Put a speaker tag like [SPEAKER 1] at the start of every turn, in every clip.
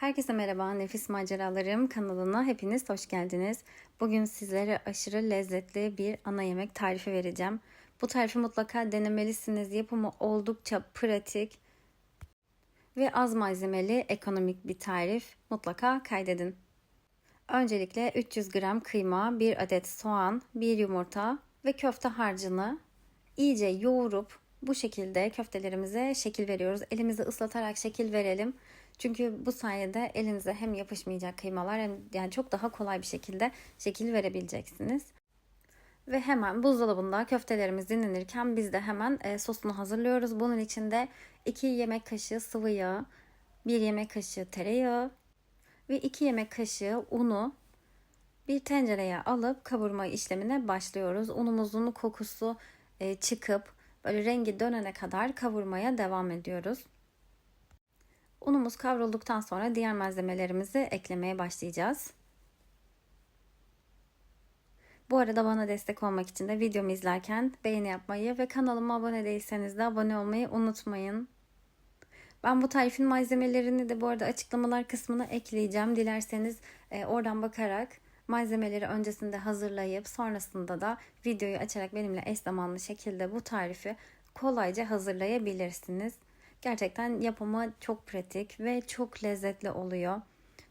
[SPEAKER 1] Herkese merhaba, Nefis Maceralarım kanalına hepiniz hoş geldiniz. Bugün sizlere aşırı lezzetli bir ana yemek tarifi vereceğim. Bu tarifi mutlaka denemelisiniz. Yapımı oldukça pratik ve az malzemeli ekonomik bir tarif. Mutlaka kaydedin. Öncelikle 300 gram kıyma, 1 adet soğan, 1 yumurta ve köfte harcını iyice yoğurup bu şekilde köftelerimize şekil veriyoruz. Elimizi ıslatarak şekil verelim. Çünkü bu sayede elinize hem yapışmayacak kıymalar hem yani çok daha kolay bir şekilde şekil verebileceksiniz. Ve hemen buzdolabında köftelerimiz dinlenirken biz de hemen e, sosunu hazırlıyoruz. Bunun için de 2 yemek kaşığı sıvı yağ, 1 yemek kaşığı tereyağı ve 2 yemek kaşığı unu bir tencereye alıp kavurma işlemine başlıyoruz. Unumuzun kokusu e, çıkıp böyle rengi dönene kadar kavurmaya devam ediyoruz. Unumuz kavrulduktan sonra diğer malzemelerimizi eklemeye başlayacağız. Bu arada bana destek olmak için de videomu izlerken beğeni yapmayı ve kanalıma abone değilseniz de abone olmayı unutmayın. Ben bu tarifin malzemelerini de bu arada açıklamalar kısmına ekleyeceğim. Dilerseniz e, oradan bakarak malzemeleri öncesinde hazırlayıp sonrasında da videoyu açarak benimle eş zamanlı şekilde bu tarifi kolayca hazırlayabilirsiniz. Gerçekten yapımı çok pratik ve çok lezzetli oluyor.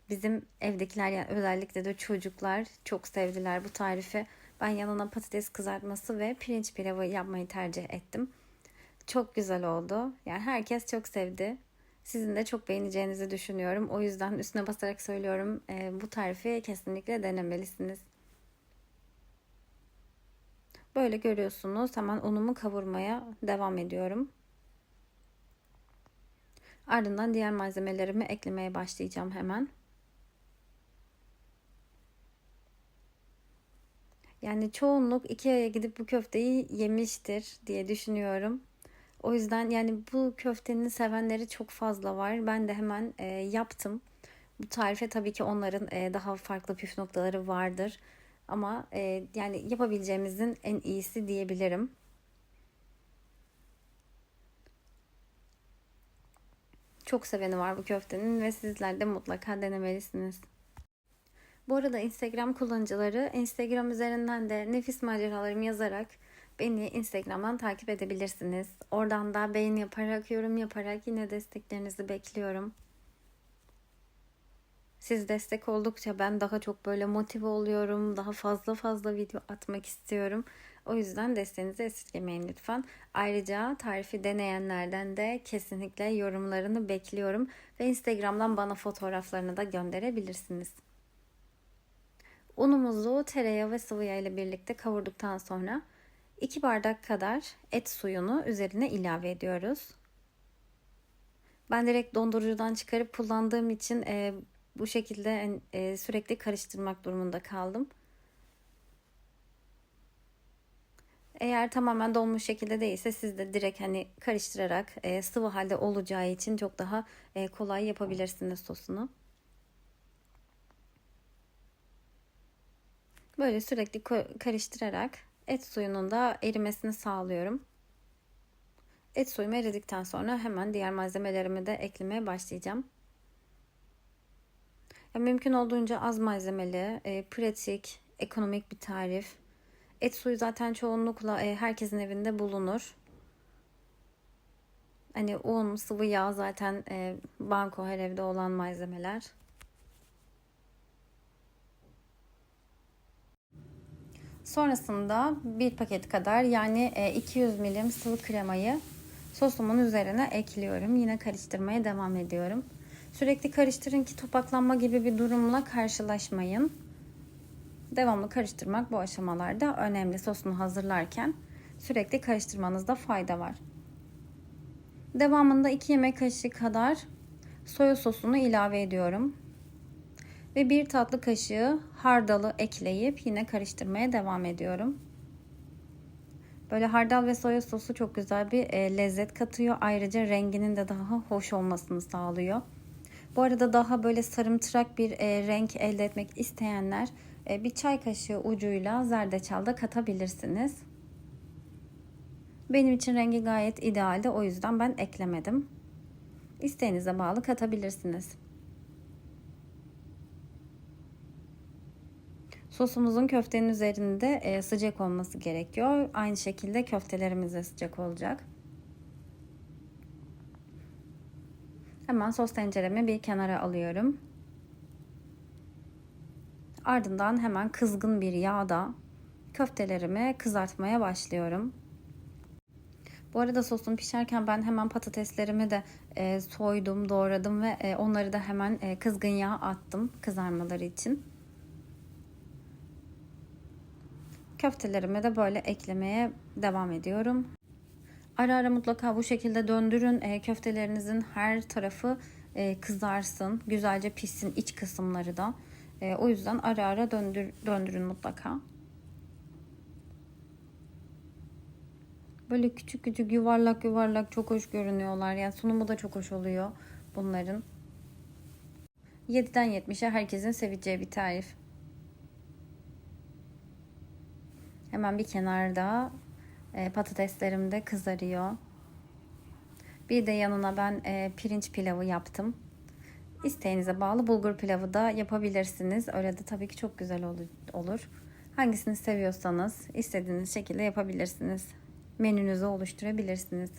[SPEAKER 1] Bizim evdekiler yani özellikle de çocuklar çok sevdiler bu tarifi. Ben yanına patates kızartması ve pirinç pilavı yapmayı tercih ettim. Çok güzel oldu. Yani herkes çok sevdi. Sizin de çok beğeneceğinizi düşünüyorum. O yüzden üstüne basarak söylüyorum. E, bu tarifi kesinlikle denemelisiniz. Böyle görüyorsunuz. Hemen unumu kavurmaya devam ediyorum. Ardından diğer malzemelerimi eklemeye başlayacağım hemen. Yani çoğunluk Ikea'ya gidip bu köfteyi yemiştir diye düşünüyorum. O yüzden yani bu köftenin sevenleri çok fazla var. Ben de hemen e, yaptım. Bu tarife tabii ki onların e, daha farklı püf noktaları vardır. Ama e, yani yapabileceğimizin en iyisi diyebilirim. Çok seveni var bu köftenin ve sizler de mutlaka denemelisiniz. Bu arada Instagram kullanıcıları Instagram üzerinden de nefis maceralarımı yazarak beni Instagram'dan takip edebilirsiniz. Oradan da beğeni yaparak, yorum yaparak yine desteklerinizi bekliyorum. Siz destek oldukça ben daha çok böyle motive oluyorum. Daha fazla fazla video atmak istiyorum. O yüzden desteğinizi esirgemeyin lütfen. Ayrıca tarifi deneyenlerden de kesinlikle yorumlarını bekliyorum. Ve Instagram'dan bana fotoğraflarını da gönderebilirsiniz. Unumuzu tereyağı ve sıvı yağ ile birlikte kavurduktan sonra 2 bardak kadar et suyunu üzerine ilave ediyoruz. Ben direkt dondurucudan çıkarıp kullandığım için e, bu şekilde e, sürekli karıştırmak durumunda kaldım. Eğer tamamen donmuş şekilde değilse siz de direkt hani karıştırarak e, sıvı halde olacağı için çok daha e, kolay yapabilirsiniz sosunu. Böyle sürekli karıştırarak et suyunun da erimesini sağlıyorum. Et suyum eridikten sonra hemen diğer malzemelerimi de eklemeye başlayacağım. Ya mümkün olduğunca az malzemeli, e, pratik, ekonomik bir tarif. Et suyu zaten çoğunlukla e, herkesin evinde bulunur. Hani un, sıvı yağ zaten e, banko her evde olan malzemeler. Sonrasında bir paket kadar yani 200 milim sıvı kremayı sosumun üzerine ekliyorum. Yine karıştırmaya devam ediyorum. Sürekli karıştırın ki topaklanma gibi bir durumla karşılaşmayın. Devamlı karıştırmak bu aşamalarda önemli sosunu hazırlarken sürekli karıştırmanızda fayda var. Devamında 2 yemek kaşığı kadar soya sosunu ilave ediyorum. Ve 1 tatlı kaşığı hardalı ekleyip yine karıştırmaya devam ediyorum. Böyle hardal ve soya sosu çok güzel bir e, lezzet katıyor. Ayrıca renginin de daha hoş olmasını sağlıyor. Bu arada daha böyle sarımtırak bir e, renk elde etmek isteyenler e, bir çay kaşığı ucuyla zerdeçal da katabilirsiniz. Benim için rengi gayet idealdi o yüzden ben eklemedim. İsteğinize bağlı katabilirsiniz. Sosumuzun köftenin üzerinde e, sıcak olması gerekiyor. Aynı şekilde köftelerimiz de sıcak olacak. Hemen sos tenceremi bir kenara alıyorum. Ardından hemen kızgın bir yağda köftelerimi kızartmaya başlıyorum. Bu arada sosum pişerken ben hemen patateslerimi de e, soydum, doğradım ve e, onları da hemen e, kızgın yağ attım kızarmaları için. Köftelerimi de böyle eklemeye devam ediyorum. Ara ara mutlaka bu şekilde döndürün. E, köftelerinizin her tarafı e, kızarsın. Güzelce pişsin iç kısımları da. E, o yüzden ara ara döndür, döndürün mutlaka. Böyle küçük küçük yuvarlak yuvarlak çok hoş görünüyorlar. Yani sunumu da çok hoş oluyor bunların. 7'den 70'e herkesin seveceği bir tarif. Hemen bir kenarda e, patateslerim de kızarıyor. Bir de yanına ben e, pirinç pilavı yaptım. İsteğinize bağlı bulgur pilavı da yapabilirsiniz. Öyle de tabii ki çok güzel olur. Hangisini seviyorsanız istediğiniz şekilde yapabilirsiniz. Menünüzü oluşturabilirsiniz.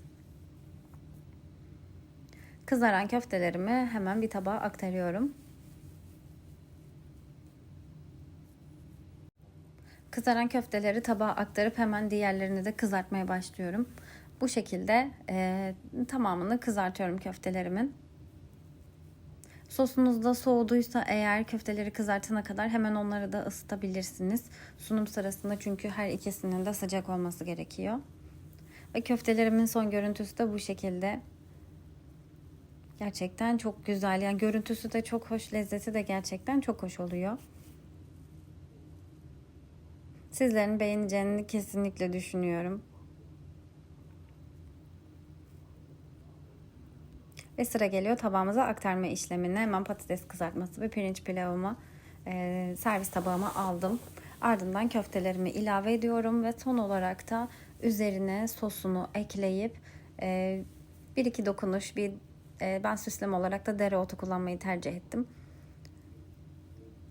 [SPEAKER 1] Kızaran köftelerimi hemen bir tabağa aktarıyorum. Kızaran köfteleri tabağa aktarıp hemen diğerlerini de kızartmaya başlıyorum. Bu şekilde e, tamamını kızartıyorum köftelerimin. Sosunuz da soğuduysa eğer köfteleri kızartana kadar hemen onları da ısıtabilirsiniz. Sunum sırasında çünkü her ikisinin de sıcak olması gerekiyor. Ve köftelerimin son görüntüsü de bu şekilde. Gerçekten çok güzel. Yani görüntüsü de çok hoş, lezzeti de gerçekten çok hoş oluyor. Sizlerin beğeneceğini kesinlikle düşünüyorum. Ve sıra geliyor tabağımıza aktarma işlemine. Hemen patates kızartması ve pirinç pilavımı e, servis tabağıma aldım. Ardından köftelerimi ilave ediyorum ve son olarak da üzerine sosunu ekleyip e, bir iki dokunuş bir e, ben süsleme olarak da dereotu kullanmayı tercih ettim.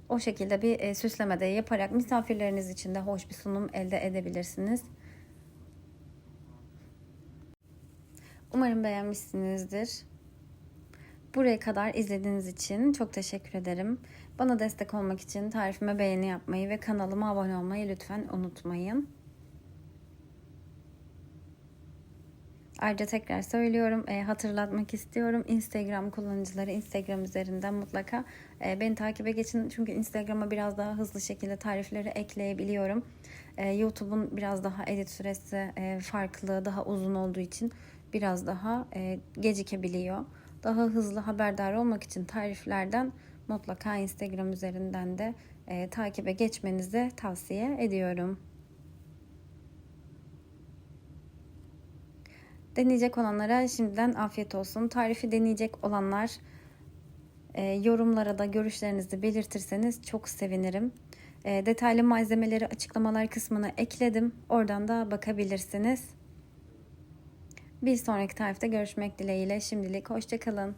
[SPEAKER 1] O şekilde bir e, süsleme de yaparak misafirleriniz için de hoş bir sunum elde edebilirsiniz. Umarım beğenmişsinizdir. Buraya kadar izlediğiniz için çok teşekkür ederim. Bana destek olmak için tarifime beğeni yapmayı ve kanalıma abone olmayı lütfen unutmayın. Ayrıca tekrar söylüyorum, e, hatırlatmak istiyorum. Instagram kullanıcıları Instagram üzerinden mutlaka e, beni takibe geçin. Çünkü Instagram'a biraz daha hızlı şekilde tarifleri ekleyebiliyorum. E, YouTube'un biraz daha edit süresi e, farklı, daha uzun olduğu için biraz daha e, gecikebiliyor. Daha hızlı haberdar olmak için tariflerden mutlaka Instagram üzerinden de e, takibe geçmenizi tavsiye ediyorum. Deneyecek olanlara şimdiden afiyet olsun. Tarifi deneyecek olanlar e, yorumlara da görüşlerinizi belirtirseniz çok sevinirim. E, detaylı malzemeleri açıklamalar kısmına ekledim. Oradan da bakabilirsiniz. Bir sonraki tarifte görüşmek dileğiyle. Şimdilik hoşçakalın.